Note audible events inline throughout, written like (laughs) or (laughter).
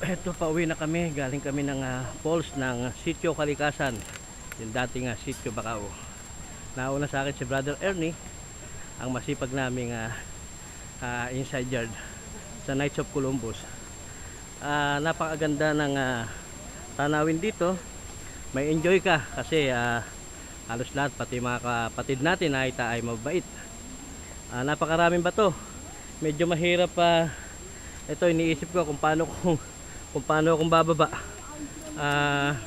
eto pauwi na kami. Galing kami ng ah, falls ng Sitio Kalikasan. Yung dating uh, Sitio Bacao. Nauna sa akin si brother Ernie ang masipag naming ah, ah, inside yard sa Knights of Columbus. Ah, napakaganda ng ah, tanawin dito. May enjoy ka kasi ah, halos lahat pati mga kapatid natin ay ay mabait. Ah, napakaraming bato. Medyo mahirap pa ito iniisip ko kung paano kung kung paano akong bababa. Ah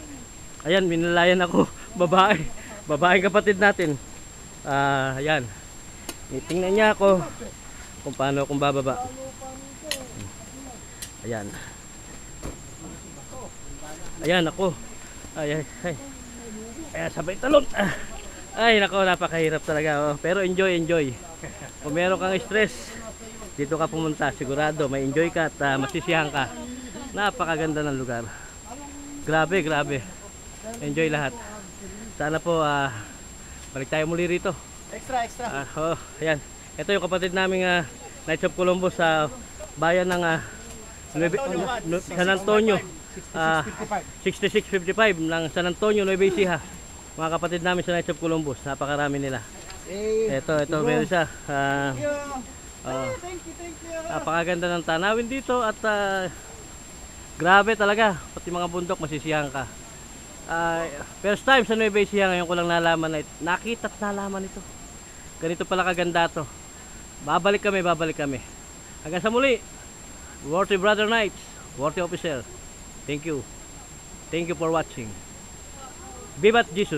ayan minalayan ako. (laughs) Babae. Babae kapatid natin. Ah ayan. Tingnan niya ako kung paano akong bababa. Ayan. Ayan ako. Ay ay ay. Ayan sabay talon. Ah. ay nako napakahirap talaga oh. pero enjoy enjoy. Kung meron kang stress dito ka pumunta sigurado. May enjoy ka at ah, masisiyahan ka napakaganda ng lugar. Grabe grabe. Enjoy lahat. Sana po ah, balik tayo muli rito. Extra, extra. Ah, oh, ayan. Ito yung kapatid naming uh, Knights of Columbus sa bayan ng ah, Nueve- San Antonio ah, 6655 ng San Antonio Nueva Ecija. Mga kapatid namin sa Knights of Columbus napakarami nila. Ito ito meron siya. Ah, ah, thank you. Napakaganda ng tanawin dito at ah, grabe talaga. Pati mga bundok masisiyahan ka. Ah, first time sa Nueva Ecija ngayon ko lang nalaman na it- nakita at nalaman ito. Ganito pala kaganda to. Babalik kami, babalik kami. Hanggang sa muli. Worthy Brother Knights, Worthy Officer. Thank you. Thank you for watching. Vivat Jesus.